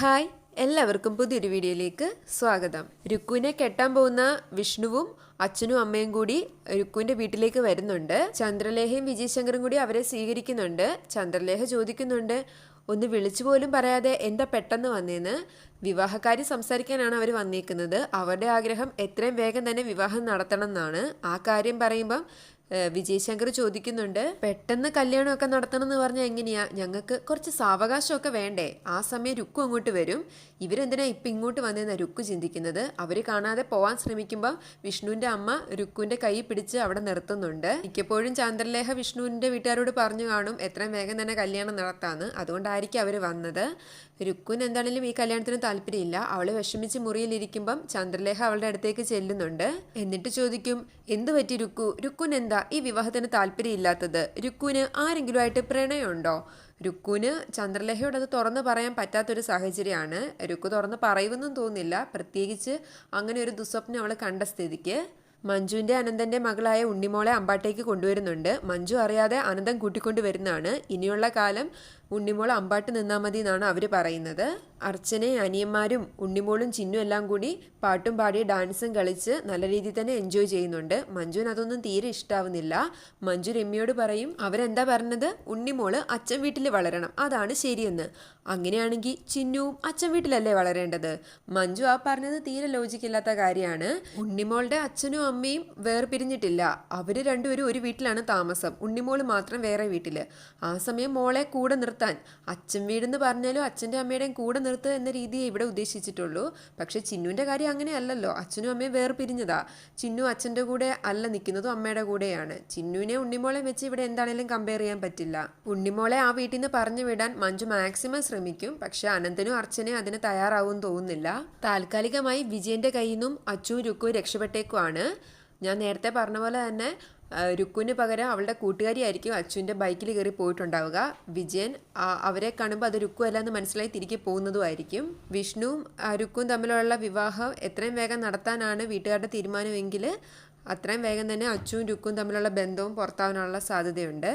Hi എല്ലാവർക്കും പുതിയൊരു വീഡിയോയിലേക്ക് സ്വാഗതം. രുക്കുവിനെ കെട്ടാൻ പോകുന്ന വിഷ്ണുവും അച്ഛനും അമ്മയും കൂടി രുക്കുവിന്റെ വീട്ടിലേക്ക് വരുന്നുണ്ട്. ചന്ദ്രലേഖയും വിജയശങ്കറും കൂടി അവരെ സ്വീകരിക്കുന്നുണ്ട്. ചന്ദ്രലേഖ ചോദിക്കുന്നുണ്ട് ഒന്ന് വിളിച്ചു പോലും പറയാതെ എന്താ പെട്ടെന്ന് വന്നേന്ന്? വിവാഹക്കാരി സംസാരിക്കാനാണ് അവർ വന്നേക്കുന്നത്. അവരുടെ ആഗ്രഹം എത്രയും വേഗം തന്നെ വിവാഹം നടത്തണം എന്നാണ്. ആ കാര്യം പറയുമ്പം വിജയശങ്കർ ചോദിക്കുന്നുണ്ട് പെട്ടെന്ന് കല്യാണമൊക്കെ നടത്തണം എന്ന് പറഞ്ഞാൽ എങ്ങനെയാ? ഞങ്ങൾക്ക് കുറച്ച് സാവകാശമൊക്കെ വേണ്ടേ? ആ സമയം രുക്കു അങ്ങോട്ട് വരും. ഇവരെന്തിനാ ഇപ്പം ഇങ്ങോട്ട് വന്നതെന്നാ രുക്കു ചിന്തിക്കുന്നത്? അവർ കാണാതെ പോവാൻ ശ്രമിക്കുമ്പോൾ വിഷ്ണുവിന്റെ അമ്മ രുക്കുവിന്റെ കൈ പിടിച്ച് അവിടെ നിർത്തുന്നുണ്ട്. മിക്കപ്പോഴും ചന്ദ്രലേഖ വിഷ്ണുവിന്റെ വീട്ടുകാരോട് പറഞ്ഞു കാണും എത്രയും വേഗം തന്നെ കല്യാണം നടത്താമെന്ന് അതുകൊണ്ടായിരിക്കും അവർ വന്നത്. രുക്കുൻ എന്താണെങ്കിലും ഈ കല്യാണത്തിന് താല്പര്യമില്ല. അവൾ വിഷമിച്ച് മുറിയിലിരിക്കുമ്പം ചന്ദ്രലേഖ അവളുടെ അടുത്തേക്ക് ചെല്ലുന്നുണ്ട്. എന്നിട്ട് ചോദിക്കും എന്തു പറ്റി രുക്കു? രുക്കുൻ എന്താ ഈ വിവാഹത്തിന് താല്പര്യമില്ലാത്തത് രുക്കുവിന് ആരെങ്കിലുമായിട്ട് പ്രണയമുണ്ടോ? രുക്കുവിന് ചന്ദ്രലേഖയോട് അത് തുറന്ന് പറയാൻ പറ്റാത്തൊരു സാഹചര്യമാണ്. രുക്കു തുറന്ന് പറയുമെന്നും തോന്നില്ല പ്രത്യേകിച്ച് അങ്ങനെ ഒരു ദുസ്വപ്നം അവൾ കണ്ട സ്ഥിതിക്ക്. മഞ്ജുവിന്റെ അനന്തന്റെ മകളായ ഉണ്ണിമോളെ അമ്പാട്ടേക്ക് കൊണ്ടുവരുന്നുണ്ട്. മഞ്ജു അറിയാതെ അനന്തം കൂട്ടിക്കൊണ്ടുവരുന്നതാണ്. ഇനിയുള്ള കാലം ഉണ്ണിമോൾ അമ്പാട്ട് നിന്നാൽ മതി എന്നാണ് അവർ പറയുന്നത്. അർച്ചനയും അനിയന്മാരും ഉണ്ണിമോളും ചിന്നും എല്ലാം കൂടി പാട്ടും പാടി ഡാൻസും കളിച്ച് നല്ല രീതിയിൽ തന്നെ എൻജോയ് ചെയ്യുന്നുണ്ട്. മഞ്ജുവിന് അതൊന്നും തീരെ ഇഷ്ടാവുന്നില്ല. മഞ്ജു രമ്യയോട് പറയും അവരെന്താ പറഞ്ഞത്? ഉണ്ണിമോൾ അച്ഛൻ വീട്ടിൽ വളരണം. അതാണ് ശരിയെന്ന്. അങ്ങനെയാണെങ്കിൽ ചിന്നുവും അച്ഛൻ വീട്ടിലല്ലേ വളരേണ്ടത്? മഞ്ജു ആ പറഞ്ഞത് തീരെ ലോജിക്കില്ലാത്ത കാര്യമാണ്. ഉണ്ണിമോളുടെ അച്ഛനും അമ്മയും വേർപിരിഞ്ഞിട്ടില്ല. അവർ രണ്ടുപേരും ഒരു വീട്ടിലാണ് താമസം. ഉണ്ണിമോൾ മാത്രം വേറെ വീട്ടിൽ ആ സമയം മോളെ കൂടെ നിർത്താൻ അച്ഛൻ വീടെന്ന് പറഞ്ഞാലും അച്ഛന്റെ അമ്മയുടെയും കൂടെ നിർത്തുക എന്ന രീതിയെ ഇവിടെ ഉദ്ദേശിച്ചിട്ടുള്ളൂ. പക്ഷെ ചിന്നുവിന്റെ കാര്യം അങ്ങനെയല്ലല്ലോ അച്ഛനും അമ്മയും വേർപിരിഞ്ഞതാ. ചിന്നു അച്ഛന്റെ കൂടെ അല്ല നിൽക്കുന്നതും അമ്മയുടെ കൂടെയാണ്. ചിന്നുവിനെ ഉണ്ണിമോളെ വെച്ച് ഇവിടെ എന്താണേലും കമ്പയർ ചെയ്യാൻ പറ്റില്ല. ഉണ്ണിമോളെ ആ വീട്ടിൽ നിന്ന് പറഞ്ഞു വിടാൻ മഞ്ജു മാക്സിമം ശ്രമിക്കും. പക്ഷെ അനന്തനും അർച്ചനയും അതിന് തയ്യാറാവും തോന്നുന്നില്ല. താൽക്കാലികമായി വിജയന്റെ കയ്യിൽ നിന്നും അച്ചുവും രുക്കു രക്ഷപ്പെട്ടേക്കുവാണ്. ഞാൻ നേരത്തെ പറഞ്ഞ പോലെ തന്നെ രുക്കുവിന് പകരം അവളുടെ കൂട്ടുകാരിയായിരിക്കും അച്ഛന്റെ ബൈക്കിൽ കയറി പോയിട്ടുണ്ടാവുക. വിജയൻ അവരെ കാണുമ്പോൾ അത് രുക്കു അല്ല എന്ന് മനസ്സിലായി തിരികെ പോകുന്നതുമായിരിക്കും വിഷ്ണുവും രുക്കും തമ്മിലുള്ള വിവാഹം എത്രയും വേഗം നടത്താനാണ് വീട്ടുകാരുടെ തീരുമാനമെങ്കിൽ അത്രയും വേഗം തന്നെ അച്ചുവും രുക്കും തമ്മിലുള്ള ബന്ധവും പുറത്താവാനുള്ള സാധ്യതയുണ്ട്.